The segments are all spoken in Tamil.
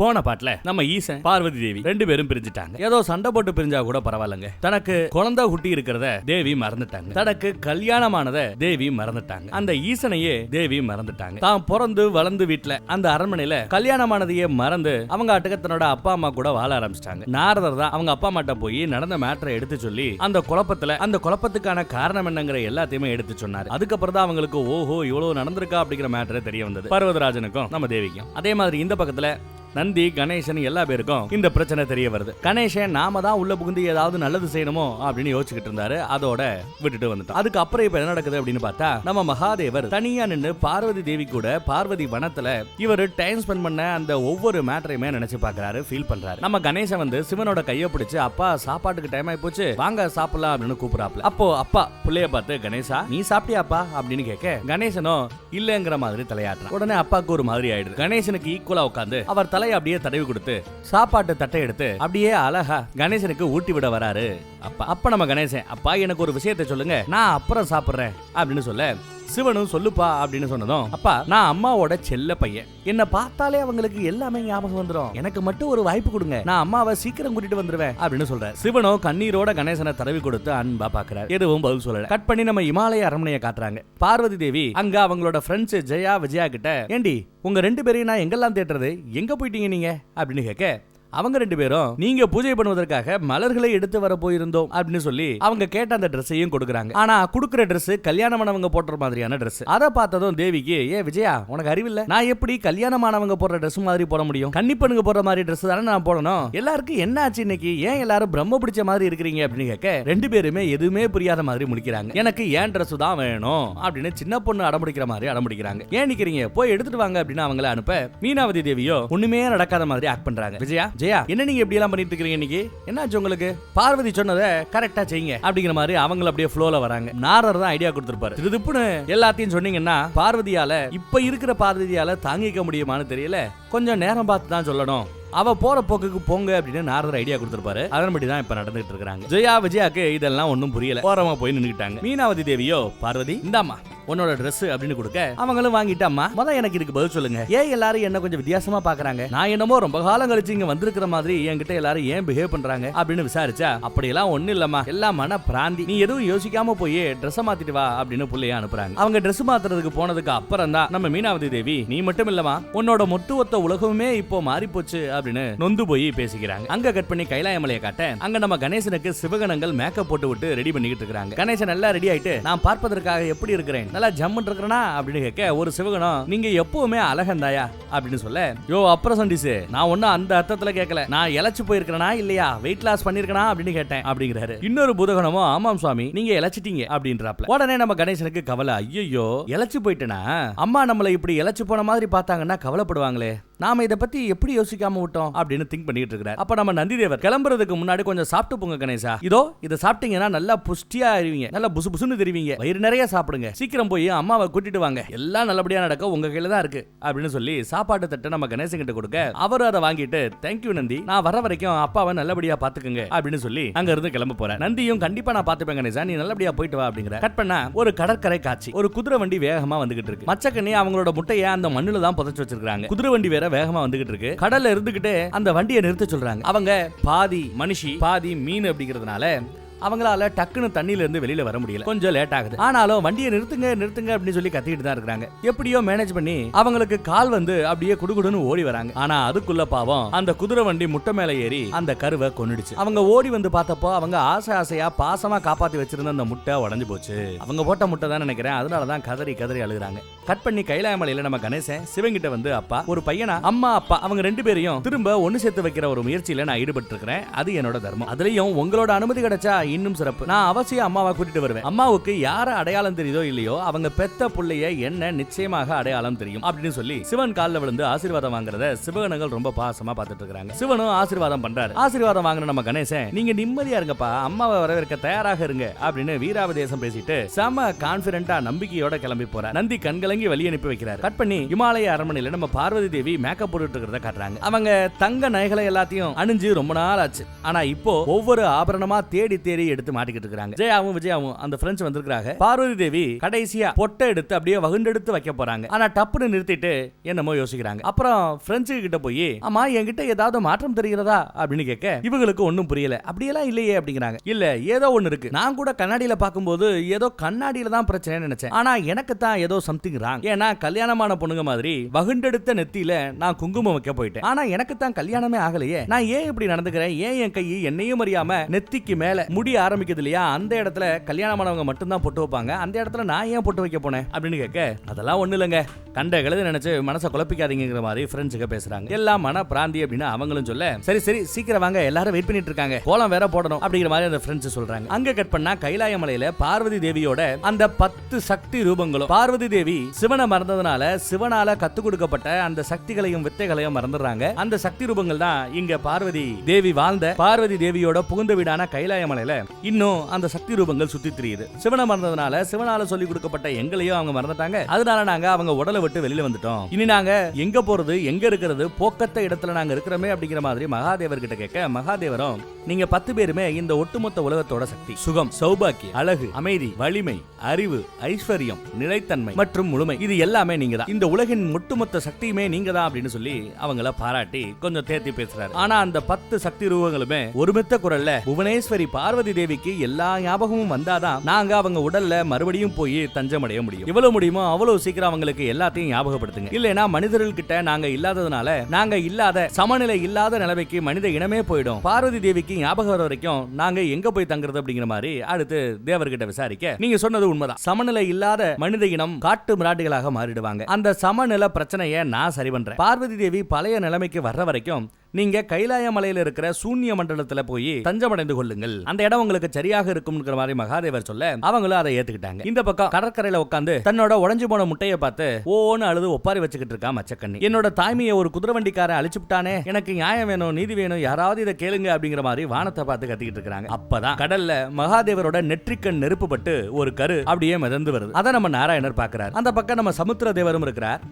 போன பாட்டுல நம்ம ஈசன் பார்வதி தேவி ரெண்டு பேரும் பிரிஞ்சுட்டாங்க. ஏதோ சண்டை போட்டு பிரிஞ்சா கூட பரவாயில்லங்க. தனக்கு குழந்தை குட்டி இருக்கிறத தேவி மறந்துட்டாங்க. தனக்கு கல்யாணமானத தேவி மறந்துட்டாங்க. அந்த ஈசனையே தேவி மறந்துட்டாங்க. தான் பிறந்து வளர்ந்து வீட்டுல அந்த அரண்மனையில கல்யாணமானதையே மறந்து அவங்க ஆட்டுக்கு தன்னோட அப்பா அம்மா கூட வாழ ஆரம்பிச்சிட்டாங்க. நாரதர் தான் அவங்க அப்பா அம்மாட்ட போய் நடந்த மேட்டரை எடுத்து சொல்லி அந்த குழப்பத்துல அந்த குழப்பத்துக்கான காரணம் என்னங்கிற எல்லாத்தையுமே எடுத்து சொன்னாரு. அதுக்கப்புறம் தான் அவங்களுக்கு ஓஹோ இவ்வளவு நடந்திருக்கா? அப்படிங்கிற மேட்டரே தெரிய வந்தது. பர்வதராஜனுக்கும் நம்ம தேவிக்கும். அதே மாதிரி இந்த பக்கத்துல நந்தி கணேசன் எல்லா பேருக்கும் இந்த பிரச்சனை தெரிய வருது. கணேசன் நாம தான் உள்ள புகுந்து ஏதாவது நல்லது செய்யணுமோ அப்படின்னு யோசிச்சுட்டு இருந்தாரு. அதோட விட்டுட்டு வந்துட்டோம் அதுக்கு அப்புறம் இப்ப என்ன நடக்குது அப்படின்னு பார்த்தா நம்ம மகாதேவர் தனியா நின்னு பார்வதி தேவி கூட பார்வதி வனத்துல இவர் டைம் ஸ்பெண்ட் பண்ண அந்த ஒவ்வொரு மேட்டரையுமே நினைச்சு பாக்குறாரு ஃபீல் பண்றாரு. நம்ம கணேசன் வந்து சிவனோட கைய பிடிச்சு அப்பா சாப்பாட்டுக்கு டைம் ஆயி போச்சு வாங்க சாப்பிடலாம் அப்படின்னு கூப்பிடாப்ல அப்போ அப்பா பிள்ளைய பார்த்து கணேசா நீ சாப்பிட்டியாப்பா? அப்படின்னு கேட்க கணேசனோ இல்லங்கிற மாதிரி தலையாட்டுறான். உடனே அப்பாவுக்கு ஒரு மாதிரி ஆயிடுது. கணேசனுக்கு ஈக்குவலா உட்காந்து அவர் தலையை அப்படியே தடவி கொடுத்து சாப்பாட்டு தட்டை எடுத்து அப்படியே அழகா கணேசனுக்கு ஊட்டி விட வராரு. அப்பா அப்ப நம்ம கணேசன் அப்பா எனக்கு ஒரு விஷயத்தை சொல்லுங்க. நான் அப்புறம் சாப்பிடுறேன். அப்படின்னு சொல்ல சிவனும் சொல்லுப்பா அப்படின்னு சொன்னதும் அப்பா நான் அம்மாவோட செல்ல பையன். என்ன பார்த்தாலே அவங்களுக்கு எல்லாமே ஞாபகம் வந்துடும் எனக்கு மட்டும் ஒரு வாய்ப்பு கொடுங்க. நான் அம்மாவை சீக்கிரம் கூட்டிட்டு வந்துருவேன் அப்படின்னு சொல்றேன் சிவனோ கண்ணீரோட கணேசனை தடவி கொடுத்து அன்பா பாக்குறாரு. எதுவும் பதில் சொல்லல. கட் பண்ணி நம்ம இமாலய அரண்மனையை காட்டுறாங்க. பார்வதி தேவி அங்க அவங்களோட ஃப்ரெண்ட்ஸ் ஜெயா விஜயா கிட்ட ஏண்டி உங்க ரெண்டு பேரையும் நான் எங்கெல்லாம் தேட்டுறது எங்க போயிட்டீங்க நீங்க? அப்படின்னு கேட்க அவங்க ரெண்டு பேரும் நீங்க பூஜை பண்ணுவதற்காக மலர்களை எடுத்து வர போயிருந்தோம் அப்படின்னு சொல்லி அவங்க கேட்ட அந்த ட்ரெஸ்ஸையும் கொடுக்குறாங்க. ஆனா கொடுக்குற ட்ரெஸ் கல்யாணமானவங்க போடுற மாதிரியான ட்ரெஸ் அதை பார்த்ததும் தேவிக்கு ஏ விஜயா உனக்கு அறிவில்ல நான் எப்படி கல்யாணமானவங்க போடுற ட்ரெஸ் மாதிரி போட முடியும்? கன்னிப்பெண்ணுங்க போடுற மாதிரி ட்ரெஸ் தானே நான் போடணும்? எல்லாருக்கும் என்ன ஆச்சு இன்னைக்கு? ஏன் எல்லாரும் பிரம்ம பிடிச்ச மாதிரி இருக்கிறீங்க? அப்படின்னு கேட்க ரெண்டு பேருமே எதுவுமே புரியாத மாதிரி முடிக்கிறாங்க. எனக்கு ஏன் ட்ரெஸ் தான் வேணும்? அப்படின்னு சின்ன பொண்ணு அடம்பிடிக்கிற மாதிரி அடம்பிடிக்கிறாங்க. ஏன் நிக்கிறீங்க? போய் எடுத்துட்டு வாங்க அப்படின்னு அவங்கள அனுப்ப மீனாவதி தேவியோ ஒண்ணுமே நடக்காத மாதிரி ஆக்ட் பண்றாங்க. விஜயா ஜெயா என்ன நீங்க இப்படி எல்லாம் பண்ணிட்டு இருக்கீங்க இன்னைக்கு? என்னாச்சு உங்களுக்கு? பார்வதி சொன்னதை கரெக்டா செய்யுங்க. அப்படிங்கிற மாதிரி அவங்க அப்படியே ஃப்ளோல வராங்க. நாரர் தான் ஐடியா கொடுத்திருப்பாரு. திருதுப்புன்னு எல்லாத்தையும் சொன்னீங்கன்னா பார்வதியால இப்ப இருக்கிற பார்வதியால தாங்கிக்க முடியுமான்னு தெரியல. கொஞ்சம் நேரம் பார்த்து தான் சொல்லணும். அவ போற போக்குக்கு போங்க அப்படின்னு நாரதர் ஐடியா கொடுத்திருப்பாரு. அதன்படி தான் இப்ப நடந்துட்டு இருக்காங்க ஜெயா விஜயாக்கு இதெல்லாம் ஒன்றும் புரியல. ஓரமா போய் நின்னுக்கிட்டாங்க. மீனாவதி தேவியோ பார்வதி? இந்தாம்மா. உன்னோட ட்ரெஸ் அப்படின்னு கொடுக்க? அவங்களும் வாங்கிட்டாமா முத எனக்கு இதுக்கு பதில் சொல்லுங்க. ஏன் எல்லாரும் என்ன கொஞ்சம் வித்தியாசமா பாக்குறாங்க? நான் என்னமோ ரொம்ப காலம் கழிச்சு இங்க வந்திருக்கிற மாதிரி என்கிட்ட எல்லாரும் ஏன் பிஹேவ் பண்றாங்க அப்படின்னு விசாரிச்சா அப்படியெல்லாம் ஒண்ணு இல்லம்மா. எல்லாம் மன பிராந்தி நீ எதுவும் யோசிக்காம போய் ட்ரெஸ் மாத்திட்டு வா அப்படின்னு புள்ளைய அனுப்புறாங்க. அவங்க ட்ரெஸ் மாத்துறதுக்கு போனதுக்கு அப்புறம் தான் நம்ம மீனாவதி தேவி நீ மட்டும் இல்லமா உன்னோட மொட்டுவத்த உலகமே இப்போ மாறி போச்சு அப்படின்னு நொந்து போய் பேசிக்கிறாங்க. அங்க கட் பண்ணி கைலாயமலையை காட்ட அங்க நம்ம கணேசனுக்கு சிவகணங்கள் மேக்கப் போட்டு விட்டு ரெடி பண்ணிக்கிட்டு இருக்காங்க கணேசன் நல்லா ரெடி ஆயிட்டு நான் பார்ப்பதற்காக எப்படி இருக்கிறேன்? நல்லா ஜம்முன் இருக்கிறனா அப்படின்னு கேட்க ஒரு சிவகணம் நீங்க எப்பவுமே அழகந்தாயா? அப்படின்னு சொல்ல யோ அப்புறம் சண்டிஸ் நான் ஒன்னும் அந்த அர்த்தத்துல கேட்கல. நான் இழைச்சு போயிருக்கேனா இல்லையா? வெயிட் லாஸ் பண்ணிருக்கனா அப்படின்னு கேட்டேன் அப்படிங்கிறாரு. இன்னொரு புதகணமும் ஆமாம் சுவாமி நீங்க இழைச்சிட்டீங்க அப்படின்றாப்ல. உடனே நம்ம கணேசனுக்கு கவலை ஐயோ இழைச்சு போயிட்டேனா? அம்மா நம்மளை இப்படி இழைச்சு போன மாதிரி பார்த்தாங்கன்னா கவலைப்படுவாங்களே. நாம இதை பத்தி எப்படி யோசிக்காம விட்டோம் அப்படின்னு திங்க் பண்ணிட்டு இருக்கிறார். அப்ப நம்ம நந்திதேவர் கிளம்புறதுக்கு முன்னாடி கொஞ்சம் சாப்பிட்டு போங்க கணேசா. இதோ இதை சாப்பிட்டீங்கன்னா நல்லா புஷ்டியா அறிவீங்க. நல்லா புசு புசுன்னு தெரிவிங்க. வயிறு நிறைய சாப்பிடுங்க. சீக்கிரம் போய் அம்மாவை கூட்டிட்டு வாங்க. எல்லாம் நல்லபடியா நடக்க உங்க கையில தான் இருக்கு அப்படின்னு சொல்லி சாப்பாட்டு தட்டை நம்ம கணேசன் கிட்ட கொடுக்க அவர் அதை வாங்கிட்டு தேங்க்யூ நந்தி. நான் வர வரைக்கும் அப்பாவை நல்லபடியா பாத்துக்குங்க அப்படின்னு சொல்லி அங்க இருந்து கிளம்ப போறேன் நந்தியும் கண்டிப்பா நான் பாத்துப்பேன் கணேசா. நீ நல்லபடியா போயிட்டு வா அப்படிங்கிற. கட் பண்ண ஒரு கடற்கரை காட்சி. ஒரு குதிரை வண்டி வேகமா வந்துகிட்டு இருக்கு. மச்சக்கண்ணி அவங்களோட முட்டையை அந்த மண்ணுல தான் புதைச்சு வச்சிருக்காங்க குதிரை வண்டி வேற வேகமா வந்துகிட்டு இருக்கு. கடல்ல இருந்துகிட்டே அந்த வண்டியை நிறுத்த சொல்றாங்க. அவங்க பாதி மனுஷி பாதி மீன் அப்படிங்கறதுனால அவங்களால டக்குன்னு தண்ணியில இருந்து வெளியில வர முடியல. கொஞ்சம் லேட் ஆகுது. ஆனாலும் வண்டியை நிறுத்துங்க நிறுத்துங்க அப்படின்னு சொல்லி கத்திட்டு தான் இருக்காங்க. எப்படியோ மேனேஜ் பண்ணி அவங்களுக்கு கால் வந்து அப்படியே குடுகுடுன்னு ஓடி வராங்க. ஆனா அதுக்குள்ள பாவம் அந்த குதிரை வண்டி முட்டை மேல ஏறி அந்த கருவை கொன்னுடுச்சு. அவங்க ஓடி வந்து பார்த்தப்போ அவங்க ஆசை ஆசையா பாசமா காப்பாத்தி வச்சிருந்த அந்த முட்டை உடஞ்சு போச்சு. அவங்க போட்ட முட்டை தான் நினைக்கிறேன். அதனாலதான் கதறி கதறி அழுகுறாங்க. கட் பண்ணி கைலாயமலையில நம்ம கணேசன் சிவங்கிட்ட வந்து அப்பா ஒரு பையனா? அம்மா அப்பா அவங்க ரெண்டு பேரையும் திரும்ப ஒன்னு சேர்த்து வைக்கிற ஒரு முயற்சியில நான் ஈடுபட்டு இருக்கிறேன் அது என்னோட தர்மம். அதுலயும் உங்களோட அனுமதி கிடைச்சா இன்னும் சிறப்பு. நான் அவசியம் அம்மாவை கூட்டிட்டு வருவேன். அம்மாவுக்கு யார அடையாளம் தெரியுதோ இல்லையோ அவங்க பெத்த புள்ளைய என்ன நிச்சயமாக அடையாளம் தெரியும் அப்படின்னு சொல்லி சிவன் காலில் விழுந்து ஆசீர்வாதம் வாங்குறத சிவகணங்கள் ரொம்ப பாசமா பார்த்துட்டு இருக்காங்க சிவனும் ஆசீர்வாதம் பண்றாரு. ஆசீர்வாதம் வாங்கின நம்ம கணேசன் நீங்க நிம்மதியா இருங்கப்பா அம்மாவை வரவேற்க தயாராக இருங்க அப்படின்னு வீராவதேசம் பேசிட்டு செம கான்பிடண்டா நம்பிக்கையோட கிளம்பி போறார். நந்தி கண்கலங்கி வழி அனுப்பி வைக்கிறார். கட் பண்ணி இமாலய அரண்மனையில நம்ம பார்வதி தேவி மேக்கப் போட்டுட்டு இருக்கிறத காட்டுறாங்க. அவங்க தங்க நகைகளை எல்லாத்தையும் அணிஞ்சு ரொம்ப நாள் ஆச்சு. ஆனா இப்போ ஒவ்வொரு ஆபரணமா தேடி தேடி ஏறி எடுத்து மாட்டிக்கிட்டு இருக்காங்க ஜெயாவும் விஜயாவும் அந்த பிரெஞ்சு வந்திருக்காங்க பார்வதி தேவி கடைசியா பொட்டை எடுத்து அப்படியே வகுண்டெடுத்து வைக்க போறாங்க. ஆனா டப்புன்னு நிறுத்திட்டு என்னமோ யோசிக்கிறாங்க. அப்புறம் பிரெஞ்சு கிட்ட போய் ஆமா என்கிட்ட ஏதாவது மாற்றம் தெரிகிறதா? அப்படின்னு கேட்க இவங்களுக்கு ஒண்ணும் புரியல. அப்படியெல்லாம் இல்லையே அப்படிங்கிறாங்க. இல்ல ஏதோ ஒண்ணு இருக்கு. நான் கூட கண்ணாடியில பார்க்கும்போது ஏதோ கண்ணாடியில தான் பிரச்சனை நினைச்சேன். ஆனா எனக்கு தான் ஏதோ சம்திங் ராங் ஏன்னா கல்யாணமான பொண்ணுங்க மாதிரி வகுண்டெடுத்த நெத்தியில நான் குங்குமம் வைக்க போயிட்டேன். ஆனா எனக்கு தான் கல்யாணமே ஆகலையே. நான் ஏன் இப்படி நடந்துக்கிறேன்? ஏன் என் கை என்னையும் அறியாம நெத்திக்கு மேல முடி ஆரம்பிக்குது இல்லையா? அந்த இடத்துல கல்யாணமானவங்க மட்டும்தான் பொட்டு வைப்பாங்க. அந்த இடத்துல நான் ஏன் பொட்டு வைக்க போனேன்? அப்படின்னு கேட்க அதெல்லாம் ஒண்ணு இல்லைங்க. கண்ட கழுது நினைச்சு மனசை குழப்பிக்காதீங்கிற மாதிரி ஃப்ரெண்ட்ஸுக்கு பேசுறாங்க. எல்லாம் மன பிராந்தி அப்படின்னு அவங்களும் சொல்ல சரி சரி சீக்கிரம் வாங்க. எல்லாரும் வெயிட் பண்ணிட்டு இருக்காங்க. கோலம் வேற போடணும். அப்படிங்கிற மாதிரி அந்த ஃப்ரெண்ட்ஸ் சொல்றாங்க. அங்க கட் பண்ணா கைலாய மலையில பார்வதி தேவியோட அந்த பத்து சக்தி ரூபங்களும். பார்வதி தேவி சிவனை மறந்ததுனால சிவனால கத்து கொடுக்கப்பட்ட அந்த சக்திகளையும் வித்தைகளையும் மறந்துடுறாங்க. அந்த சக்தி ரூபங்கள் தான் இங்க பார்வதி தேவி வாழ்ந்த பார்வதி தேவியோட புகுந்த வீடான கைலாய மலையில இன்னும் அந்த சக்தி ரூபங்கள் சுத்தி திரியுது. சிவனை மறந்ததுனால சிவனால சொல்லி கொடுக்கப்பட்ட எங்களையும் அவங்க மறந்துட்டாங்க. அதனால நாங்க அவங்க உடலை விட்டு வெளியில வந்துட்டோம். இனி நாங்க எங்க போறது எங்க இருக்கிறது போக்கத்த இடத்துல நாங்க இருக்கிறோமே அப்படிங்கிற மாதிரி மகாதேவர் கிட்ட கேட்க மகாதேவரும் நீங்க பத்து பேருமே இந்த ஒட்டுமொத்த உலகத்தோட சக்தி சுகம் சௌபாக்கியம் அழகு அமைதி வலிமை அறிவு ஐஸ்வர்யம் நிலைத்தன்மை மற்றும் முழுமை இது எல்லாமே நீங்க தான் இந்த உலகின் ஒட்டுமொத்த சக்தியுமே நீங்க தான் அப்படின்னு சொல்லி அவங்கள பாராட்டி கொஞ்சம் தேர்த்தி பேசுறாரு. ஆனா அந்த பத்து சக்தி ரூபங்களுமே ஒருமித்த குரல்ல புவனேஸ்வரி பார்வதி தேவிக்கு எல்லா ஞாபகமும் வந்தாதான் நாங்க அவங்க உடல்ல மறுபடியும் போய் தஞ்சமடைய முடியும். எவ்வளவு முடியுமோ அவ்வளவு சீக்கிரம் அவங்களுக்கு எல்லாத்தையும் ஞாபகப்படுத்துங்க. இல்லைன்னா மனிதர்கள் கிட்ட நாங்க இல்லாததுனால நாங்க இல்லாத சமநிலை இல்லாத நிலைமைக்கு மனித இனமே போயிடும். பார்வதி தேவிக்கு ஞாபகம் வர வரைக்கும் நாங்க எங்க போய் தங்குறது அப்படிங்கிற மாதிரி அடுத்து தேவர்கிட்ட விசாரிக்க. நீங்க சொன்னது உண்மைதான். சமநிலை இல்லாத மனித இனம் காட்டு மிராட்டுகளாக மாறிடுவாங்க. அந்த சமநிலை பிரச்சனையை நான் சரி பண்றேன். பார்வதி தேவி பழைய நிலைமைக்கு வர்ற வரைக்கும் நீங்க கைலாய மலையில இருக்கிற சூன்ய மண்டலத்துல போய் தஞ்சமடைந்து கொள்ளுங்கள். அந்த இடம் உங்களுக்கு சரியாக இருக்கும்ங்கிற மாதிரி மகாதேவர் சொல்ல அவங்களும் அதை ஏத்துக்கிட்டாங்க. இந்த பக்கம் கடற்கரையில உட்காந்து தன்னோட உடஞ்சு போன முட்டையை பார்த்து ஓன்னு அழுது ஒப்பாரி வச்சுக்கிட்டு இருக்கா மச்சக்கண்ணி. என்னோட தாய்மையை ஒரு குதிரை வண்டிக்காரன் அழிச்சு விட்டானே எனக்கு நியாயம் வேணும் நீதி வேணும் யாராவது இதை கேளுங்க அப்படிங்கிற மாதிரி வானத்தை பார்த்து கத்திக்கிட்டு இருக்காங்க அப்பதான் கடல்ல மகாதேவரோட நெற்றிக்கண் நெருப்புப்பட்டு ஒரு கரு அப்படியே மிதந்து வருது. அதை நம்ம நாராயணர் பாக்குறாரு அந்த பக்கம் நம்ம சமுத்திர தேவரும் இருக்கிறார்.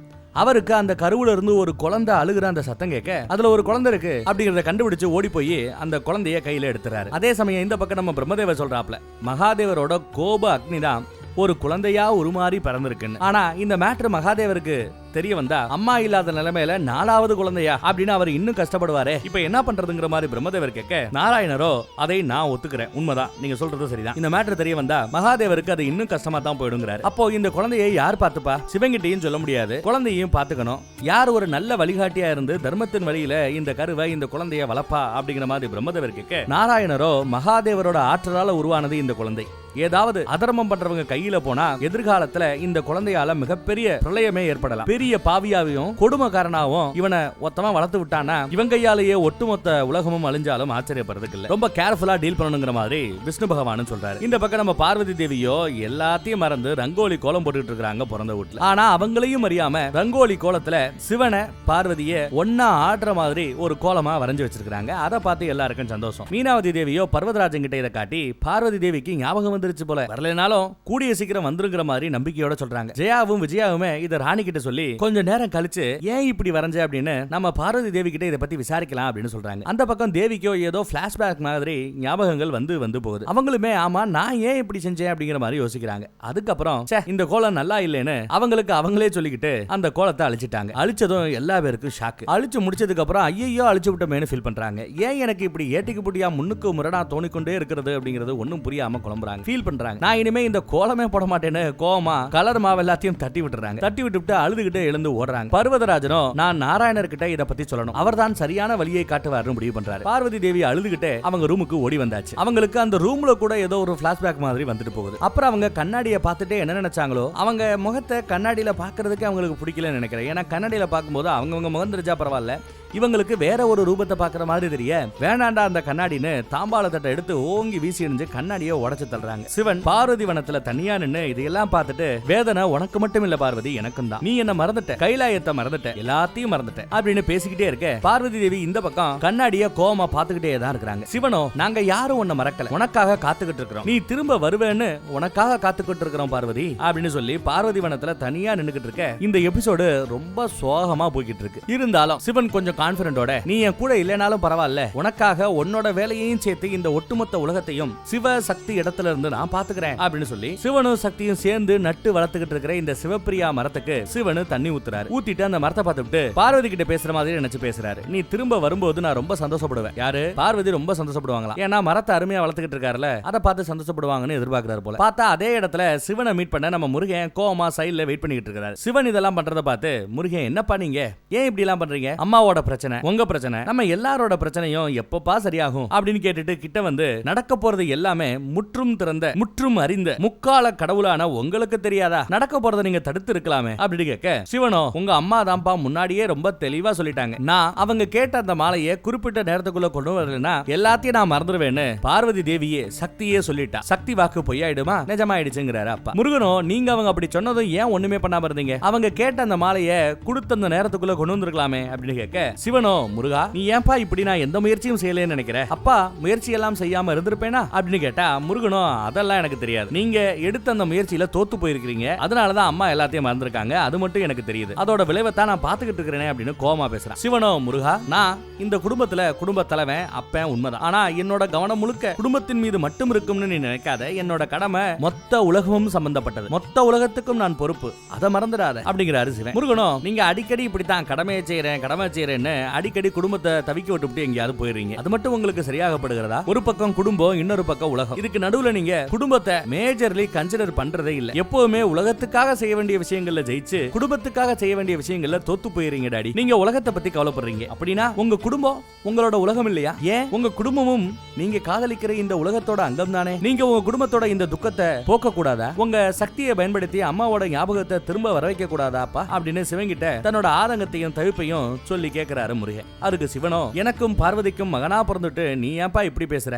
அவருக்கு அந்த கருவுல இருந்து ஒரு குழந்தை அழுகுற அந்த சத்தம் கேட்க அதுல ஒரு குழந்தை இருக்கு அப்படிங்கறத கண்டுபிடிச்சு ஓடி போய் அந்த குழந்தைய கையில எடுத்துறாரு. அதே சமயம் இந்த பக்கம் நம்ம பிரம்மதேவர் சொல்றாப்ல மகாதேவரோட கோப அக்னி தான் ஒரு குழந்தையா உருமாறி பிறந்திருக்குன்னு. ஆனா இந்த மேட்ரு மகாதேவருக்கு தெரிய வந்தா அம்மா இல்லாத நிலைமையில நாலாவது குழந்தையா அப்படின்னு அவர் இன்னும் கஷ்டப்படுவாரே. இப்ப என்ன பண்றதுங்கிற மாதிரி பிரம்மதேவர் கேட்க நாராயணரோ அதை நான் ஒத்துக்கிறேன். உண்மைதான். நீங்க சொல்றது சரிதான். இந்த மேட்டர் தெரிய வந்தா மகாதேவருக்கு அது இன்னும் கஷ்டமா தான் போயிடுங்கிறாரு. அப்போ இந்த குழந்தையை யார் பார்த்துப்பா? சிவங்கிட்டையும் சொல்ல முடியாது. குழந்தையும் பார்த்துக்கணும். யார் ஒரு நல்ல வழிகாட்டியா இருந்து தர்மத்தின் வழியில இந்த கருவை இந்த குழந்தைய வளர்ப்பா அப்படிங்கிற மாதிரி பிரம்மதேவர் கேட்க நாராயணரோ மகாதேவரோட ஆற்றலால உருவானது இந்த குழந்தை. ஏதாவது அதர்மம் பண்றவங்க கையில போனா எதிர்காலத்துல இந்த குழந்தையால மிகப்பெரிய பிரளயமே ஏற்படலாம். பெரிய பாவியாவையும் கொடுமைக்காரனாவும் இவனை ஒத்தமா வளர்த்து விட்டானா இவன் கையாலேயே ஒட்டுமொத்த உலகமும் அழிஞ்சாலும் ஆச்சரியப்படுறதுக்கு இல்ல. ரொம்ப கேர்ஃபுல்லா டீல் பண்ணணுங்கிற மாதிரி விஷ்ணு பகவான் சொல்றாரு. இந்த பக்கம் நம்ம பார்வதி தேவியோ எல்லாத்தையும் மறந்து ரங்கோலி கோலம் போட்டுட்டு இருக்காங்க பிறந்த வீட்டுல ஆனா அவங்களையும் அறியாம ரங்கோலி கோலத்துல சிவனை பார்வதிய ஒன்னா ஆடுற மாதிரி ஒரு கோலமா வரைஞ்சு வச்சிருக்காங்க அதை பார்த்து எல்லாருக்கும் சந்தோஷம். மீனாவதி தேவியோ பர்வதராஜன் கிட்ட இதை காட்டி பார்வதி தேவிக்கு ஞாபகம் வந்துருச்சு போல. வரலைனாலும் கூடிய சீக்கிரம் வந்துருங்கிற மாதிரி நம்பிக்கையோட சொல்றாங்க. ஜெயாவும் விஜயாவுமே இதை ராணி கிட்ட சொல்லி கொஞ்ச நேரம் கழிச்சு ஏன் இப்படி வரைஞ்ச? அப்படின்னு நம்ம பார்வதி தேவி கிட்ட இதை பத்தி விசாரிக்கலாம் அப்படின்னு சொல்றாங்க. அந்த பக்கம் தேவிக்கோ ஏதோ பிளாஷ்பேக் மாதிரி ஞாபகங்கள் வந்து வந்து போகுது. அவங்களுமே ஆமா நான் ஏன் இப்படி செஞ்சேன்? அப்படிங்கிற மாதிரி யோசிக்கிறாங்க. அதுக்கப்புறம் இந்த கோலம் நல்லா இல்லைன்னு அவங்களுக்கு அவங்களே சொல்லிக்கிட்டு அந்த கோலத்தை அழிச்சிட்டாங்க. அழிச்சதும் எல்லா பேருக்கும் ஷாக் அழிச்சு முடிச்சதுக்கு அப்புறம் ஐயோ அழிச்சு விட்டோமேனு ஃபீல் பண்றாங்க. ஏன் எனக்கு இப்படி ஏட்டிக்கு புட்டியா முன்னுக்கு முரணா தோணிக்கொண்டே இருக்கிறது? அப்படிங்கிறது ஒன்றும் புரியாம குழம்புறாங்க. ஃபீல் பண்றாங்க. நான் இனிமே இந்த கோலமே போட மாட்டேன்னு கோவமா கலர் மாவு எல்லாத்தையும் தட்டி விட்டுறாங்க. தட்டி விட்டுவிட்டு அழுதுகிட்டு எழுந்து ஓடுறாங்க. பர்வதராஜனும் நான் நாராயணர்கிட்ட இதை பத்தி சொல்லணும். அவர் தான் சரியான வழியை காட்டுவார்னு முடிவு பண்றாரு. பார்வதி தேவி அழுதுகிட்டே அவங்க ரூமுக்கு ஓடி வந்தாச்சு. அவங்களுக்கு அந்த ரூம்ல கூட ஏதோ ஒரு பிளாஷ்பேக் மாதிரி வந்துட்டு போகுது. அப்புறம் அவங்க கண்ணாடியை பார்த்துட்டே என்ன நினைச்சாங்களோ அவங்க முகத்தை கண்ணாடியில பாக்குறதுக்கு அவங்களுக்கு பிடிக்கலன்னு நினைக்கிறேன். ஏன்னா கண்ணாடியில பார்க்கும்போது அவங்கவுங்க முகம் தெரிஞ்சா பரவாயில்ல. இவங்களுக்கு வேற ஒரு ரூபத்தை பார்க்குற மாதிரி தெரிய வேணாண்டா அந்த கண்ணாடின்னு தாம்பாள தட்டை எடுத்து ஓங்கி வீசி எறிஞ்சு கண்ணாடியை உடைச்சு தள்ளுறாங்க. சிவன் பார்வதி வனத்துல தனியா நின்னு இதையெல்லாம் பார்த்துட்டு வேதனை உனக்கு மட்டும் இல்ல பார்வதி எனக்கும் தான். நீ என்ன மறந்துட்ட? கைலாயத்தை மறந்துட்ட? எல்லாத்தையும் மறந்துட்ட? அப்படின்னு பேசிக்கிட்டே இருக்க பார்வதி தேவி இந்த பக்கம் கண்ணாடிய கோமா பாத்துக்கிட்டே தான் இருக்கிறாங்க. சிவனோ நாங்க யாரும் உன்னை மறக்கல. உனக்காக காத்துக்கிட்டு இருக்கிறோம். நீ திரும்ப வருவேன்னு உனக்காக காத்துக்கிட்டு இருக்கிறோம் பார்வதி அப்படின்னு சொல்லி பார்வதி வனத்துல தனியா நின்னுக்கிட்டு இருக்க இந்த எபிசோடு ரொம்ப சோகமா போய்கிட்டு இருக்கு. இருந்தாலும் சிவன் கொஞ்சம் கான்பிடண்டோட நீ என் கூட இல்லைனாலும் பரவாயில்ல. உனக்காக உன்னோட வேலையையும் சேர்த்து இந்த ஒட்டுமொத்த உலகத்தையும் சிவ சக்தி இடத்துல இருந்து நான் பாத்துக்கிறேன் அப்படின்னு சொல்லி சிவனும் சக்தியும் சேர்ந்து நட்டு வளர்த்துக்கிட்டு இருக்கிற இந்த சிவப்பிரியா மரத்துக்கு சிவனு தண்ணி ஊத்துறாரு. ஊத்திட்டு அந்த மரத்தை பார்த்துட்டு பார்வதி கிட்ட பேசுற மாதிரி நினைச்சு பேசுறாரு. நீ திரும்ப வரும்போது நான் ரொம்ப சந்தோஷப்படுவேன். யாரு? பார்வதி ரொம்ப சந்தோஷப்படுவாங்களா? ஏன்னா மரத்தை அருமையா வளர்த்துக்கிட்டு இருக்காருல அதை பார்த்து சந்தோஷப்படுவாங்கன்னு எதிர்பார்க்கிறாரு போல. பார்த்தா அதே இடத்துல சிவனை மீட் பண்ண நம்ம முருகன் கோமா சைடுல வெயிட் பண்ணிட்டு இருக்காரு. சிவன் இதெல்லாம் பண்றதை பார்த்து முருகன் என்னப்பா நீங்க? ஏன் இப்படி எல்லாம் பண்றீங்க? அம்மாவோட பிரச்சனை உங்க பிரச்சனை நம்ம எல்லாரோட பிரச்சனையும் எப்பப்பா சரியாகும் அப்படின்னு கேட்டுட்டு கிட்ட வந்து நடக்க போறது எல்லாமே முற்றும் திறந்த முற்றும் அறிந்த முக்கால கடவுளான உங்களுக்கு தெரியாதா? நடக்க போறதை நீங்க தடுத்து இருக்கலாமே அப்படின்னு கேட்க சிவனோ உங்க அம்மா தான்ப்பா முன்னாடியே ரொம்ப தெளிவா சொல்லிட்டாங்க. நான் அவங்க கேட்ட அந்த மாலையை குறிப்பிட்ட நேரத்துக்குள்ள கொண்டு வரலன்னா எல்லாத்தையும் நான் மறந்துடுவேன்னு பார்வதி தேவியே சக்தியே சொல்லிட்டா. சக்தி வாக்கு பொய்யாயிடுமா? நிஜமாயிடுச்சுங்கிறாரு அப்பா. முருகனோ நீங்க அவங்க அப்படி சொன்னதும் ஏன் ஒண்ணுமே பண்ணாம இருந்தீங்க? அவங்க கேட்ட அந்த மாலையை கொடுத்த அந்த நேரத்துக்குள்ள கொண்டு வந்திருக்கலாமே அப்படின்னு கேட்க சிவனோ முருகா நீ ஏன்பா இப்படி நான் எந்த முயற்சியும் செய்யலன்னு நினைக்கிறேன் அப்பா முயற்சி எல்லாம் செய்யாம இருந்திருப்பேனா? அப்படின்னு கேட்டா முருகனோ அதெல்லாம் எனக்கு தெரியாது. நீங்க எடுத்த அந்த முயற்சியில தோத்து போயிருக்கீங்க அதனாலதான் அம்மா எல்லாத்தையும் மறந்துருக்காங்க. அது மட்டும் எனக்கு தெரியுது. அதோட விளைவை தான் நான் பாத்துக்கிட்டு இருக்கிறேனே அப்படின்னு கோமா பேசுறேன். சிவனோ முருகா நான் இந்த குடும்பத்துல குடும்ப தலைவன் அப்பன் உண்மைதான். ஆனா என்னோட கவனம் முழுக்க குடும்பத்தின் மீது மட்டும் இருக்கும்னு நீ நினைக்காத. என்னோட கடமை மொத்த உலகமும் சம்பந்தப்பட்டது. மொத்த உலகத்துக்கும் நான் பொறுப்பு. அதை மறந்துடாத அப்படிங்கிறாரு சிவன். முருகனோ நீங்க அடிக்கடி இப்படித்தான் கடமையை செய்யறேன் கடமை செய்யறேன்னு அடிக்கடி குடும்பத்தை தவிக்க விட்டுவிட்டு எங்கேயாவது போயிடுறீங்க. அது மட்டும் உங்களுக்கு சரியாகப்படுகிறதா? ஒரு பக்கம் குடும்பம் இன்னொரு பக்கம் உலகம். இதுக்கு நடுவுல நீங்க குடும்பத்தை மேஜர்லி கன்சிடர் பண்றதே இல்ல. எப்பவுமே உலகத்துக்காக செய்ய வேண்டிய விஷயங்கள்ல ஜெயிச்சு குடும்பத்துக்காக செய்ய வேண்டிய விஷயங்கள்ல தோத்து போயிருங்க டாடி. நீங்க உலகத்தை பத்தி கவலைப்படுறீங்க. அப்படின்னா உங்க குடும்பம் உங்களோட உலகம் இல்லையா? ஏன்? உங்க குடும்பமும் நீங்க காதலிக்கிற இந்த உலகத்தோட அங்கம் தானே? நீங்க உங்க குடும்பத்தோட இந்த துக்கத்தை போக்க கூடாதா உங்க சக்தியை பயன்படுத்தி அம்மாவோட ஞாபகத்தை திரும்ப வர வைக்க கூடாதாப்பா அப்படின்னு சிவங்கிட்ட தன்னோட ஆதங்கத்தையும் தவிப்பையும் சொல்லி கேட்கிறாரு முருகன் அதுக்கு சிவனோ எனக்கும் பார்வதிக்கும் மகனா பிறந்துட்டு நீ ஏன்பா இப்படி பேசுற?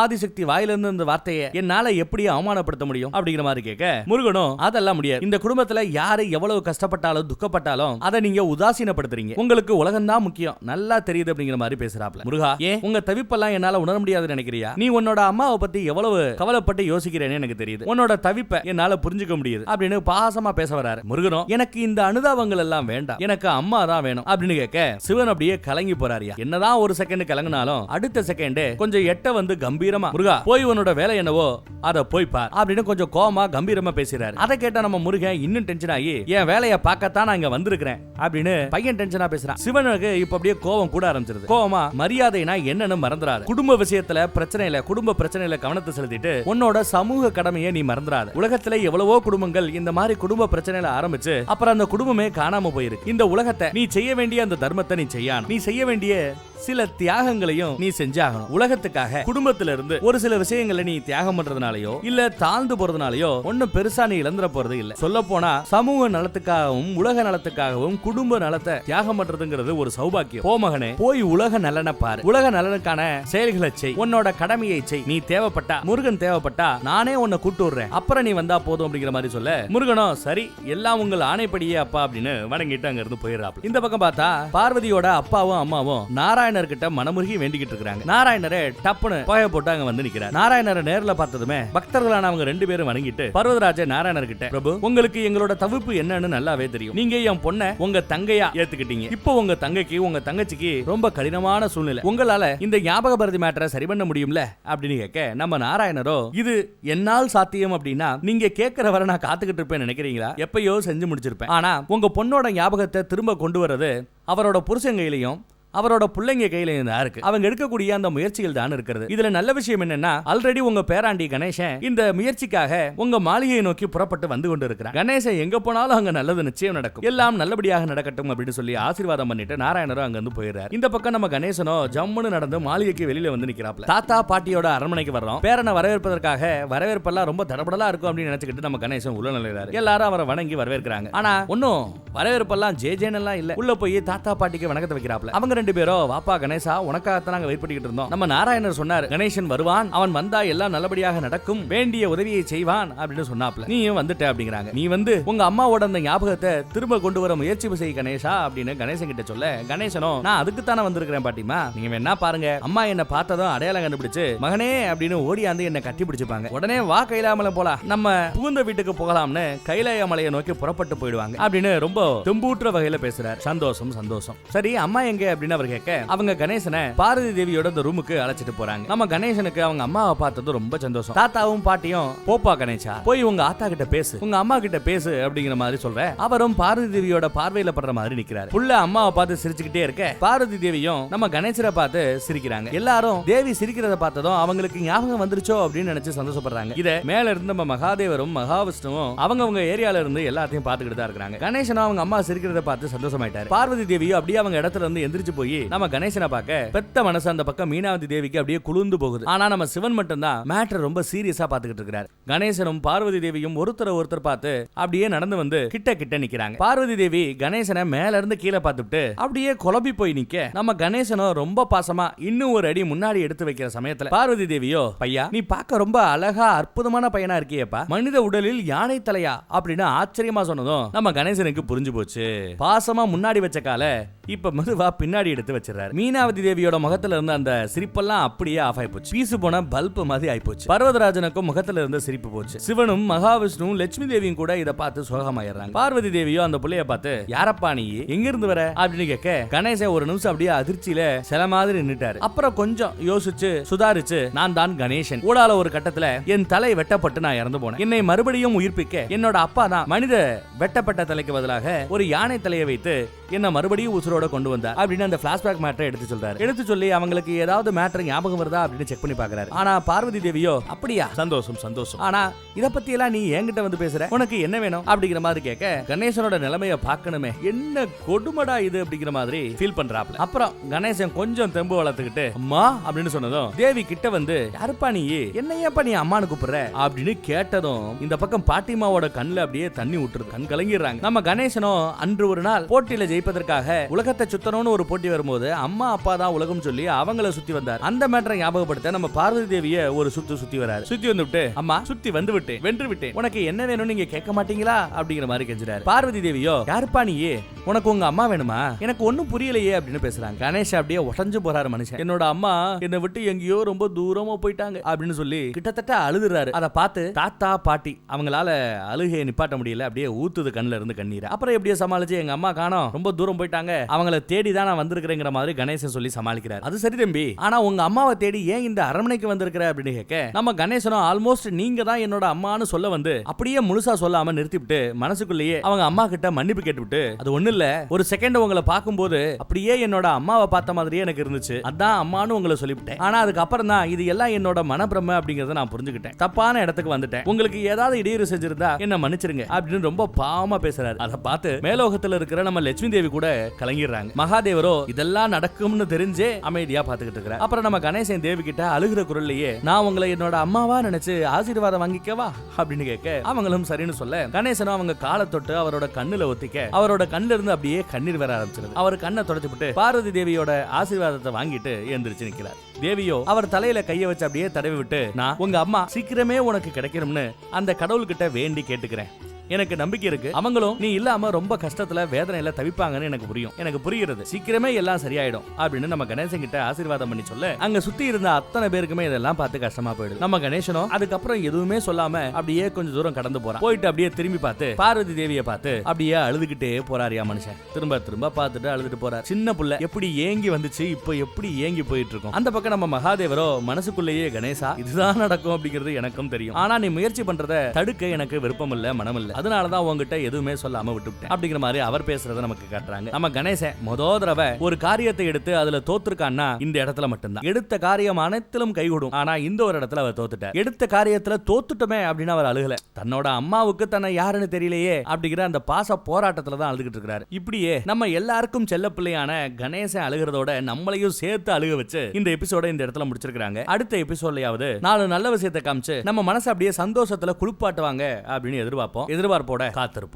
ஆதிசக்தி வாயிலிருந்து இந்த வார்த்தையை என்னால எப்படி அவமானப்படுத்த முடியும் அப்படிங்கிற மாதிரி கேட்க முருகனும் அதெல்லாம் முடியாது. இந்த குடும்பத்துல யாரு எவ்வளவு கஷ்டப்பட்டாலும் துக்கப்பட்டாலும் அதை நீங்க உதாசீனப்படுத்துறீங்க. உங்களுக்கு உலகம் தான் முக்கியம். நல்லா தெரியுது அப்படிங்கிற மாதிரி பேசுறாப்ல முருகா ஏன் உங்க தவிப்பெல்லாம் என்னால உணர முடியாதுன்னு நினைக்கிறியா? நீ உன்னோட அம்மாவை பத்தி எவ்வளவு கவலைப்பட்டு யோசிக்கிறேன்னு எனக்கு தெரியுது. உன்னோட தவிப்பை என்னால புரிஞ்சுக்க முடியுது அப்படின்னு பாசமா பேச வராரு. முருகனும் எனக்கு இந்த அனுதாபங்கள் எல்லாம் வேண்டாம். எனக்கு அம்மா தான் வேணும் அப்படின்னு கேட்க சிவன் அப்படியே கலங்கி போறாரியா. என்னதான் ஒரு செகண்ட் கலங்கினாலும் அடுத்த செகண்ட் கொஞ்சம் எட்ட வந்து கம்பீரமா முருகா போய் உன்னோட வேலை என்னவோ அத போய் பார். அப்படின்னு கொஞ்சம் கோமா கம்பீரமா பேசுறாரு. அதை கேட்ட நம்ம முருகன் இன்னும் டென்ஷன் ஆகி என் வேலையை பார்க்கத்தான் நான் இங்க வந்திருக்கிறேன் அப்படின்னு பையன் டென்ஷனா பேசுறான். சிவனுக்கு இப்ப அப்படியே கோவம் கூட ஆரம்பிச்சிருது. கோவமா மரியாதைனா என்னன்னு மறந்துறாரு குடும்ப விஷயத்துல பிரச்சனையில குடும்ப பிரச்சனையில கவனத்தை செலுத்திட்டு உன்னோட சமூக கடமையை நீ மறந்துடாத உலகத்துல எவ்வளவோ குடும்பங்கள் இந்த மாதிரி குடும்ப பிரச்சனையில ஆரம்பிச்சு அப்புறம் அந்த குடும்பமே காணாம போயிருக்கு. இந்த உலகத்தை நீ செய்ய வேண்டிய அந்த தர்மத்தை நீ செய்யணும். நீ செய்ய வேண்டிய சில தியாகங்களையும் நீ செஞ்சாகணும். உலகத்துக்காக குடும்பத்துல இருந்து ஒரு சில விஷயங்களை நீ தியாகம் பண்றதுனாலயோ இல்ல தாழ்ந்து போறதுனாலயோ ஒன்னும் பெருசா நீ இழந்துட போறது இல்ல. சொல்ல போனா சமூக நலத்துக்காகவும் உலக நலத்துக்காகவும் குடும்ப நலத்தை தியாகம் பண்றதுங்கிறது ஒரு சௌபாக்கியம். போ மகனே போய் உலக நலனை பாரு. உலக நலனுக்கான செயல்களை செய். உன்னோட கடமையை செய். நீ தேவைப்பட்டா முருகன் தேவைப்பட்டா நானே உன்னை கூட்டு விடுறேன். அப்புறம் நீ வந்தா போதும் அப்படிங்கிற மாதிரி சொல்ல முருகனோ சரி எல்லாம் உங்கள் ஆணைப்படியே அப்பா அப்படின்னு வணங்கிட்டு அங்க இருந்து போயிடுறாப்ல இந்த பக்கம் பார்த்தா பார்வதி பார்வதியோட அப்பாவும் அம்மாவும் நாராயணர் கிட்ட மனமுருகி வேண்டிக்கிட்டு இருக்காங்க நாராயணரே டப்புன்னு புகைய போட்டு அங்க வந்து நிக்கிறார். நாராயணரை நேர்ல பார்த்ததுமே பக்தர்களான அவங்க ரெண்டு பேரும் வணங்கிட்டு பர்வதராஜ நாராயணர் கிட்ட பிரபு உங்களுக்கு எங்களோட தவிப்பு என்னன்னு நல்லாவே தெரியும். நீங்க என் பொண்ணை உங்க தங்கையா ஏத்துக்கிட்டீங்க. இப்போ உங்க தங்கைக்கு உங்க தங்கச்சிக்கு ரொம்ப கடினமான சூழ்நிலை. உங்களால இந்த ஞாபக பரதி மேட்டரை சரி பண்ண முடியும்ல? அப்படின்னு கேட்க நம்ம நாராயணரோ இது என்னால் சாத்தியம் அப்படின்னா நீங்க கேட்கிற வர நான் காத்துக்கிட்டு இருப்பேன் நினைக்கிறீங்களா? எப்பயோ செஞ்சு முடிச்சிருப்பேன். ஆனா உங்க பொண்ணோட ஞாபகத்தை திரும்ப கொண்டு வர்றது அவரோட புருஷன் கையிலையும் அவரோட பிள்ளைங்க கையில தான் இருக்கு அவங்க எடுக்கக்கூடிய அந்த முயற்சிகள் தான் இருக்கிறது. இதுல நல்ல விஷயம் என்னன்னா ஆல்ரெடி உங்க பேராண்டி கணேசன் இந்த முயற்சிக்காக உங்க மாளிகையை நோக்கி புறப்பட்டு வந்து கொண்டு இருக்கிறான் கணேசன் எங்க போனாலும் அங்க நல்லது நிச்சயம் நடக்கும். எல்லாம் நல்லபடியாக நடக்கட்டும் அப்படின்னு சொல்லி ஆசீர்வாதம் பண்ணிட்டு நாராயணரும் அங்க இருந்து போயிடுறாரு. இந்த பக்கம் நம்ம கணேசனோ ஜம்முன்னு நடந்து மாளிகைக்கு வெளியில வந்து நிக்கிறாப்ல தாத்தா பாட்டியோட அரண்மனைக்கு வர்றோம். பேரனை வரவேற்பதற்காக வரவேற்பெல்லாம் ரொம்ப தடபடலா இருக்கும் அப்படின்னு நினைச்சுக்கிட்டு நம்ம கணேசன் உள்ள நிலையிறாரு எல்லாரும் அவரை வணங்கி வரவேற்கிறாங்க. ஆனா ஒன்னும் வரவேற்பெல்லாம் ஜே ஜேன் எல்லாம் இல்ல. உள்ள போய் தாத்தா பாட்டிக்கு வணக்கத்தை வைக்கிறாப்ல அவங்க ரெண்டு பேரும் வாப்பா கணேசா உனக்காகத்தான் நாங்க வெயிட் பண்ணிட்டு இருந்தோம். நம்ம நாராயணர் சொன்னார் கணேசன் வருவான் அவன் வந்தா எல்லாம் நல்லபடியாக நடக்கும் வேண்டிய உதவியை செய்வான் அப்படின்னு சொன்னாப்ல நீயும் வந்துட்ட அப்படிங்கிறாங்க. நீ வந்து உங்க அம்மாவோட அந்த ஞாபகத்தை திரும்ப கொண்டு வர முயற்சி செய் கணேசா அப்படின்னு கணேசன் கிட்ட சொல்ல கணேசனும் நான் அதுக்கு தானே வந்திருக்கிறேன் பாட்டிமா நீங்க வேணா பாருங்க அம்மா என்ன பார்த்ததும் அடையாளம் கண்டுபிடிச்சு மகனே அப்படின்னு ஓடியாந்து என்ன கட்டி பிடிச்சிப்பாங்க. உடனே வா கைலாமலை போலாம். நம்ம புகுந்த வீட்டுக்கு போகலாம்னு கைலாய மலையை நோக்கி புறப்பட்டு போயிடுவாங்க அப்படின்னு ரொம்ப தெம்பூற்ற வகையில பேசுறாரு. சந்தோஷம் சந்தோஷம். சரி அம்மா எங்க அப்படின்னு அப்படின்னு அவர் கேட்க அவங்க கணேசனை பாரதி தேவியோட இந்த ரூமுக்கு அழைச்சிட்டு போறாங்க. நம்ம கணேசனுக்கு அவங்க அம்மாவை பார்த்தது ரொம்ப சந்தோஷம். தாத்தாவும் பாட்டியும் போப்பா கணேசா போய் உங்க ஆத்தா கிட்ட பேசு. உங்க அம்மா கிட்ட பேசு அப்படிங்கிற மாதிரி சொல்ற அவரும் பாரதி தேவியோட பார்வையில படுற மாதிரி நிக்கிறாரு. புள்ள அம்மாவை பார்த்து சிரிச்சுக்கிட்டே இருக்க பார்வதி தேவியும் நம்ம கணேசரை பார்த்து சிரிக்கிறாங்க. எல்லாரும் தேவி சிரிக்கிறத பார்த்ததும் அவங்களுக்கு ஞாபகம் வந்துருச்சோ அப்படின்னு நினைச்சு சந்தோஷப்படுறாங்க. இத மேல இருந்து நம்ம மகாதேவரும் மகாவிஷ்ணுவும் அவங்க அவங்க ஏரியால இருந்து எல்லாத்தையும் பார்த்துக்கிட்டு தான் இருக்காங்க கணேசனும் அவங்க அம்மா சிரிக்கிறத பார்த்து சந்தோஷமாயிட்டாரு. பார்வதி தேவியும் அப்படியே அவங்க இடத்துல இருந்து எந்திரிச்சு போய் நம்ம கணேசனை பார்க்க பெத்த மனசு அந்த பக்கம் மீனாவதி தேவிக்கு அப்படியே குளிர்ந்து போகுது. ஆனா நம்ம சிவன் மட்டும் தான் மேட்டர் ரொம்ப சீரியஸா பாத்துக்கிட்டு இருக்கிறார். கணேசனும் பார்வதி தேவியும் ஒருத்தர ஒருத்தர் பார்த்து அப்படியே நடந்து வந்து கிட்ட கிட்ட நிக்கிறாங்க. பார்வதி தேவி கணேசனை மேல இருந்து கீழே பார்த்துட்டு அப்படியே குழம்பி போய் நிக்க. நம்ம கணேசனும் ரொம்ப பாசமா இன்னும் ஒரு அடி முன்னாடி எடுத்து வைக்கிற சமயத்துல பார்வதி தேவியோ பையா நீ பார்க்க ரொம்ப அழகா அற்புதமான பையனா இருக்கியப்பா. மனித உடலில் யானை தலையா? அப்படின்னு ஆச்சரியமா சொன்னதும் நம்ம கணேசனுக்கு புரிஞ்சு போச்சு. பாசமா முன்னாடி வச்ச கால இப்ப மெதுவா பின்னாடி எடுத்து வச்சிடறாரு. மீனாவதி தேவியோட முகத்துல இருந்த அந்த சிரிப்பெல்லாம் அப்படியே ஆஃப் ஆயி போச்சு. பீசு போன பல்ப் மாதிரி ஆயி போச்சு. பர்வதராஜனுக்கும் முகத்துல இருந்த சிரிப்பு போச்சு. சிவனும் மகாவிஷ்ணுவும் லட்சுமி தேவியும் கூட இதை பார்த்து சோகமாயிடுறாங்க. பார்வதி தேவியோ அந்த பிள்ளைய பார்த்து யாரப்பா நீ? எங்க இருந்து வர? அப்படின்னு கேட்க கணேசன் ஒரு நிமிஷம் அப்படியே அதிர்ச்சியில சில மாதிரி நின்றுட்டாரு அப்புறம் கொஞ்சம் யோசிச்சு சுதாரிச்சு நான் தான் கணேசன். ஊடால ஒரு கட்டத்துல என் தலை வெட்டப்பட்டு நான் இறந்து போனேன். என்னை மறுபடியும் உயிர்ப்பிக்க என்னோட அப்பா தான் மனித வெட்டப்பட்ட தலைக்கு பதிலாக ஒரு யானை தலையை வைத்து என்ன மறுபடியும் உசுரோட கொண்டு வந்தார். அப்படின்னு அந்த பிளாஷ்பேக் மேட்டரை எடுத்து சொல்றாரு. எடுத்து சொல்லி அவங்களுக்கு ஏதாவது மேட்டர் ஞாபகம் வருதா அப்படின்னு செக் பண்ணி பாக்குறாரு ஆனா பார்வதி தேவியோ அப்படியா? சந்தோஷம் சந்தோஷம். ஆனா இத பத்தி எல்லாம் நீ என்கிட்ட வந்து பேசுற? உனக்கு என்ன வேணும்? அப்படிங்கிற மாதிரி கேட்க கணேசனோட நிலைமைய பார்க்கணுமே. என்ன கொடுமடா இது? அப்படிங்கிற மாதிரி ஃபீல் பண்றாப்ல. அப்புறம் கணேசன் கொஞ்சம் தெம்பு வளர்த்துக்கிட்டு அம்மா அப்படின்னு சொன்னதும் தேவி கிட்ட வந்து யாருப்பா நீ? என்னையப்பா நீ அம்மானு கூப்பிடுற? அப்படின்னு கேட்டதும் இந்த பக்கம் பாட்டிமாவோட கண்ணுல அப்படியே தண்ணி விட்டுருது கண் கலங்கிடுறாங்க. நம்ம கணேசனும் அன்று ஒரு நாள் போட்டியில ஜெயிப்பதற்காக உலகத்தை சுத்தணும்னு ஒரு போட்டி வரும்போது அம்மா அப்பா தான் உலகம் சொல்லி அவங்கள சுத்தி வந்தார். அந்த மேட்டரை ஞாபகப்படுத்த நம்ம பார்வதி தேவிய ஒரு சுத்து சுத்தி வராரு. சுத்தி வந்து விட்டு அம்மா சுத்தி வந்து விட்டேன் வென்று விட்டேன் உனக்கு என்ன வேணும்னு நீங்க கேட்க மாட்டீங்களா? அப்படிங்கிற மாதிரி கெஞ்சுறாரு. பார்வதி தேவியோ யாருப்பா உனக்கு உங்க அம்மா வேணுமா? எனக்கு ஒண்ணும் புரியலையே அப்படின்னு பேசுறாங்க. கணேஷ் அப்படியே உடஞ்சு போறாரு மனுஷன். என்னோட அம்மா என்னை விட்டு எங்கேயோ ரொம்ப தூரமா போயிட்டாங்க அப்படின்னு சொல்லி கிட்டத்தட்ட அழுதுறாரு. அதை பார்த்து தாத்தா பாட்டி அவங்களால அழுகையை நிப்பாட்ட முடியல. அப்படியே ஊத்துது கண்ணுல இருந்து கண்ணீர். அப்புறம் எப்படியோ சமாளிச்சு எங்க அம்மா காணோம். ரொம்ப தூரம் போயிட்டாங்க. அவங்கள தேடி தான் நான் வந்திருக்கிறேங்கிற மாதிரி கணேசன் சொல்லி சமாளிக்கிறார். அது சரி தம்பி. ஆனா உங்க அம்மாவை தேடி ஏன் இந்த அரண்மனைக்கு வந்திருக்கிற அப்படின்னு கேட்க நம்ம கணேசனும் ஆல்மோஸ்ட் நீங்க தான் என்னோட அம்மான்னு சொல்ல வந்து அப்படியே முழுசா சொல்லாம நிறுத்திவிட்டு மனசுக்குள்ளேயே அவங்க அம்மா கிட்ட மன்னிப்பு கேட்டுவிட்டு அது ஒண்ணு இல்ல ஒரு செகண்ட் உங்களை பார்க்கும்போது அப்படியே என்னோட அம்மாவை பார்த்த மாதிரியே எனக்கு இருந்துச்சு. அதான் அம்மான்னு உங்களை சொல்லிவிட்டேன். ஆனா அதுக்கப்புறம் தான் இது எல்லாம் என்னோட மனப்பிரம அப்படிங்கறத நான் புரிஞ்சுக்கிட்டேன். தப்பான இடத்துக்கு வந்துட்டேன். உங்களுக்கு ஏதாவது இடையூறு செஞ்சிருந்தா என்ன மன்னிச்சிருங்க அப்படின்னு ரொம்ப பாவமா பேசுறாரு. அதை பார்த்து மேலோகத்துல இருக்கிற நம்ம லட்சுமி தேவி கூட கலங்கிடுறாங்க. மகாதேவரோ இதெல்லாம் நடக்கும்னு தெரிஞ்சே அமைதியா பாத்துக்கிட்டு இருக்கிறேன் அப்புறம் நம்ம கணேசன் தேவி கிட்ட அழுகிற குரல்லையே நான் உங்களை என்னோட அம்மாவா நினைச்சு ஆசீர்வாதம் வாங்கிக்கவா? அப்படின்னு கேட்க அவங்களும் சரின்னு சொல்ல. கணேசனும் அவங்க காலை தொட்டு அவரோட கண்ணுல ஒத்திக்க அவரோட கண்ணுல இருந்து அப்படியே கண்ணீர் வர ஆரம்பிச்சிருது. அவர் கண்ணை தொடச்சு விட்டு பார்வதி தேவியோட ஆசீர்வாதத்தை வாங்கிட்டு எந்திரிச்சு நிக்கிறார். தேவியோ அவர் தலையில கைய வச்சு அப்படியே தடவி விட்டு நான் உங்க அம்மா சீக்கிரமே உனக்கு கிடைக்கணும்னு அந்த கடவுள்கிட்ட வேண்டி கேட்டுக்கிறேன். எனக்கு நம்பிக்கை இருக்கு. அவங்களும் நீ இல்லாம ரொம்ப கஷ்டத்துல வேதனையில தவிப்பாங்கன்னு எனக்கு புரியும். எனக்கு புரிகிறது. சீக்கிரமே எல்லாம் சரியாயிடும். அப்படின்னு நம்ம கணேசன் கிட்ட ஆசீர்வாதம் பண்ணி சொல்ல அங்க சுத்தி இருந்த அத்தனை பேருக்குமே இதெல்லாம் பார்த்து கஷ்டமா போயிடுது. நம்ம கணேசனும் அதுக்கப்புறம் எதுவுமே சொல்லாம அப்படியே கொஞ்சம் தூரம் கடந்து போறான். போயிட்டு அப்படியே திரும்பி பார்த்து பார்வதி தேவியை பார்த்து அப்படியே அழுதுகிட்டே போறாரியா மனுஷன். திரும்ப திரும்ப பார்த்துட்டு அழுதுட்டு போறார். சின்ன புள்ள எப்படி ஏங்கி வந்துச்சு இப்போ எப்படி ஏங்கி போயிட்டு இருக்கும் அந்த பக்கம் நம்ம மகாதேவரோ மனசுக்குள்ளேயே கணேசா இதுதான் நடக்கும் அப்படிங்கிறது எனக்கும் தெரியும். ஆனா நீ முயற்சி பண்றத தடுக்க எனக்கு விருப்பம் இல்ல மனம் இல்ல அதனால தான் உங்ககிட்ட எதுவுமே சொல்லாம விட்டுவிட்டேன். அப்படிங்கிற மாதிரி அவர் பேசுறத நமக்கு காட்டுறாங்க. நம்ம கணேசன் மொத தடவை ஒரு காரியத்தை எடுத்து அதுல தோத்துருக்கான்னா இந்த இடத்துல மட்டும்தான். எடுத்த காரியம் அனைத்திலும் கைகூடும். ஆனா இந்த ஒரு இடத்துல அவர் தோத்துட்டார். எடுத்த காரியத்துல தோத்துட்டோமே அப்படின்னு அவர் அழுகல. தன்னோட அம்மாவுக்கு தன்னை யாருன்னு தெரியலையே அப்படிங்கிற அந்த பாச போராட்டத்துல தான் அழுதுகிட்டு இருக்கிறாரு. இப்படியே நம்ம எல்லாருக்கும் செல்ல பிள்ளையான கணேசன் அழுகிறதோட நம்மளையும் சேர்த்து அழுக வச்சு இந்த எபிசோட இந்த இடத்துல முடிச்சிருக்காங்க அடுத்த எபிசோட்லயாவது நாலு நல்ல விஷயத்தை காமிச்சு நம்ம மனசு அப்படியே சந்தோஷத்துல குளிப்பாட்டுவாங்க அப்படின்னு எதிர்பார்ப்போம். எதிர் எதிர்பார்ப்போட காத்திருப்போம்.